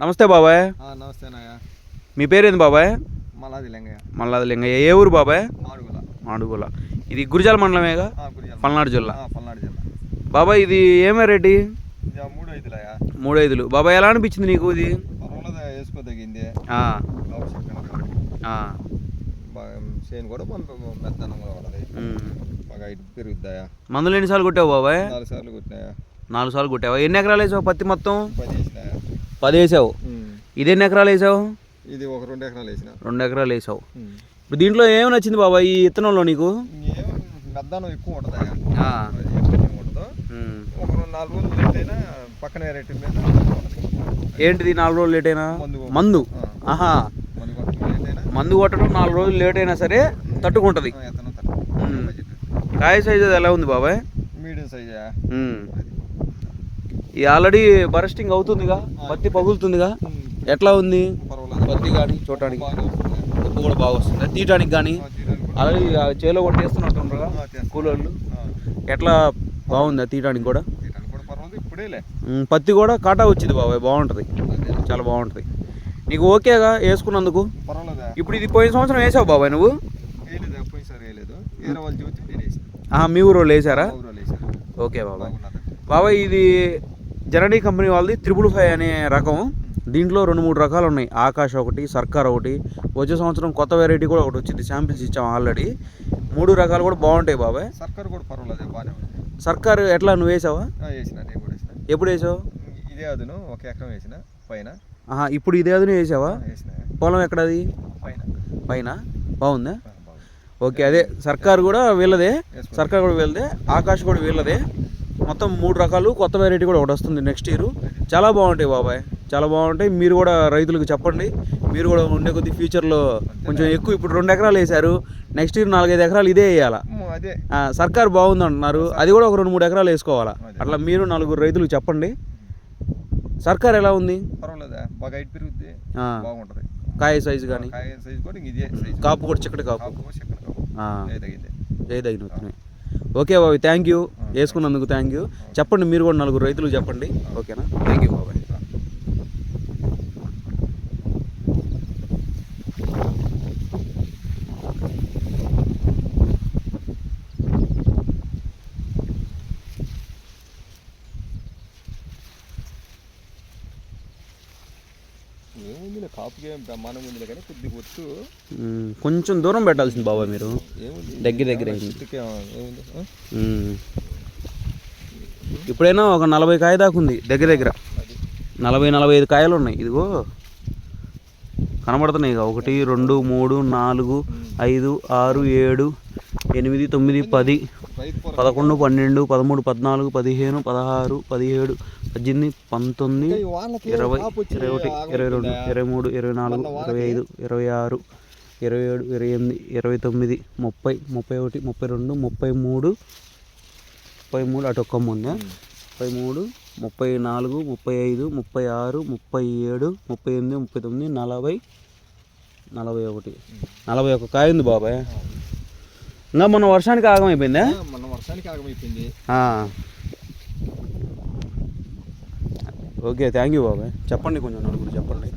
నమస్తే బాబాయ్. నమస్తే నాయ మీ పేరేంది బాబాయ్? మలాది లింగయ్య. మల్లాది లింగయ్య. ఏ ఊరు బాబాయ్? మాడుగుల. మాడుగుల. ఇది గురిజాల మండలమేగా. పల్నాడు జిల్లా. పల్నాడు జిల్లా. బాబాయ్ ఇది ఏమే రేటి? ఆ మూడు మూడు ఐదులు బాబాయ్ ఎలా అనిపించింది నీకు ఇది? వేసుకోదగింది చేను కూడా పంప మెత్తనం. బాగా ఇటు పెరుగుద్దాయా మందులు ఎన్నిసార్లు కొట్టావు బాబాయ్? నాలుగు సార్లు కొట్టినాయా నాలుగు సార్లు కొట్టావా? ఎన్ని ఎకరాలు వేసావు పత్తి మొత్తం? పది పది వేసావు. ఇది ఎన్ని ఎకరాలు వేసావు? ఇది ఒక రెండు ఎకరాలు వేసిన. రెండు ఎకరాలు వేసావు. ఇప్పుడు దీంట్లో ఏమి నచ్చింది బాబాయ్ ఈ ఇత్తనంలో నీకు? మెద్దనం ఎక్కువ. ఒక రెండు నాలుగు రోజులు లేట్ అయినా పక్కనే రేటు మీద ఏంటిది నాలుగు రోజులు లేట్ అయినా? మందు. ఆహా. మందు కొట్టడం నాలుగు రోజులు లేట్ అయినా సరే తట్టుకుంటుంది. కాయ సైజ్ ఎలా ఉంది బాబాయ్? మీడియం సైజా. ఇది ఆల్రెడీ బరస్టింగ్ అవుతుందిగా పత్తి పగులుతుందిగా. ఎట్లా ఉంది? పర్వాలేదు. పత్తి కానీ చూడటానికి ఉప్పు కూడా బాగా వస్తుంది. తీయటానికి కానీ ఆల్రెడీ చేలో కూడా చేస్తున్నట్టుండ్రుగా ఆ, చేస్తాం. కూలోళ్ళు. ఎట్లా బాగుంది తీయటానికి కూడా? పత్తి కూడా కాటా వచ్చింది బాబాయ్ బాగుంటుంది. చాలా బాగుంటుంది. నీకు ఓకేగా వేసుకున్నందుకు? ఇప్పుడు ఇది పోయిన సంవత్సరం వేసావు బాబాయ్ నువ్వు? మీ ఊరు వాళ్ళు వేసారా? ఓకే బాబాయ్. బాబాయ్ ఇది జననీ కంపెనీ వాళ్ళది త్రిపుల్ ఫైవ్ అనే రకం. దీంట్లో రెండు మూడు రకాలు ఉన్నాయి. ఆకాష్ ఒకటి సర్కార్ ఒకటి. వచ్చే సంవత్సరం కొత్త వెరైటీ కూడా ఒకటి వచ్చింది. శాంపిల్స్ ఇచ్చాం ఆల్రెడీ మూడు రకాలు కూడా బాగుంటాయి బాబాయ్. సర్కార్ కూడా పర్వాలేదు బాగానే ఉంది. సర్కార్ ఎట్లా నువ్వు వేసావా? వేసిన ఎప్పుడు వేసావు? ఇదే అదును ఒక ఎకరం వేసిన పైన. ఆహా ఇప్పుడు ఇదే అది వేసావా? పొలం ఎక్కడది? పైన. పైన? బాగుందా? ఓకే అదే సర్కార్ కూడా వీళ్ళదే. సర్కార్ కూడా వీళ్ళదే. ఆకాష్ కూడా వీళ్ళదే. మొత్తం మూడు రకాలు కొత్త వెరైటీ కూడా ఒకటి వస్తుంది నెక్స్ట్ ఇయర్ చాలా బాగుంటాయి బాబాయ్. చాలా బాగుంటాయి. మీరు కూడా రైతులకు చెప్పండి. మీరు కూడా ఉండే కొద్ది ఫ్యూచర్లో కొంచెం ఎక్కువ ఇప్పుడు రెండు ఎకరాలు వేశారు. నెక్స్ట్ ఇయర్ నాలుగైదు ఎకరాలు ఇదే వేయాలా? సర్కార్ బాగుంది అంటున్నారు. అది కూడా ఒక రెండు మూడు ఎకరాలు వేసుకోవాలా? అట్లా మీరు నలుగురు రైతులకు చెప్పండి. సర్కార్ ఎలా ఉంది? కాయ సైజు కానీ కాపు కూడా చిక్కటి కాపు. వస్తున్నాయి ఓకే బాబాయ్. థ్యాంక్ యూ వేసుకున్నందుకు థ్యాంక్ యూ చెప్పండి మీరు కూడా నలుగురు రైతులకు చెప్పండి. ఓకేనా? థ్యాంక్ యూ బాబాయ్. ఏముందిలే కాపుకి ఏం బ్రహ్మాండం ఉందిలే కానీ కొద్దిగా ఒత్తు మ్మ్. కొంచెం దూరం పెట్టాల్సింది బాబాయ్ మీరు. ఏముంది? దగ్గర దగ్గర ఏముంది. ఇప్పుడైనా ఒక నలభై కాయ దాకా ఉంది దగ్గర దగ్గర. నలభై నలభై ఐదు కాయలు ఉన్నాయి. ఇదిగో కనబడుతున్నాయి ఇక. ఒకటి రెండు మూడు నాలుగు ఐదు ఆరు ఏడు ఎనిమిది తొమ్మిది పది పదకొండు పన్నెండు పదమూడు పద్నాలుగు పదిహేను పదహారు పదిహేడు పద్దెనిమిది పంతొమ్మిది ఇరవై ఇరవై ఒకటి ఇరవై రెండు ఇరవై మూడు ఇరవై నాలుగు ఇరవై ఐదు ఇరవై ఆరు ఇరవై ఏడు ఇరవై ఎనిమిది ఇరవై తొమ్మిది ముప్పై ముప్పై ఒకటి ముప్పై రెండు ముప్పై మూడు ముప్పై మూడు అటు ఒక్క ముందే. ముప్పై మూడు ముప్పై నాలుగు ముప్పై ఐదు ముప్పై ఆరు ముప్పై ఏడు ముప్పై ఎనిమిది ముప్పై తొమ్మిది నలభై నలభై ఒకటి. నలభై ఒక కాయ ఉంది బాబాయ్. ఇంకా మొన్న వర్షానికి ఆగమైపోయిందా మొన్న వర్షానికి ఆగమైపోయింది. ఓకే థ్యాంక్ యూ బాబాయ్. చెప్పండి కొంచెం నలుగురు చెప్పండి?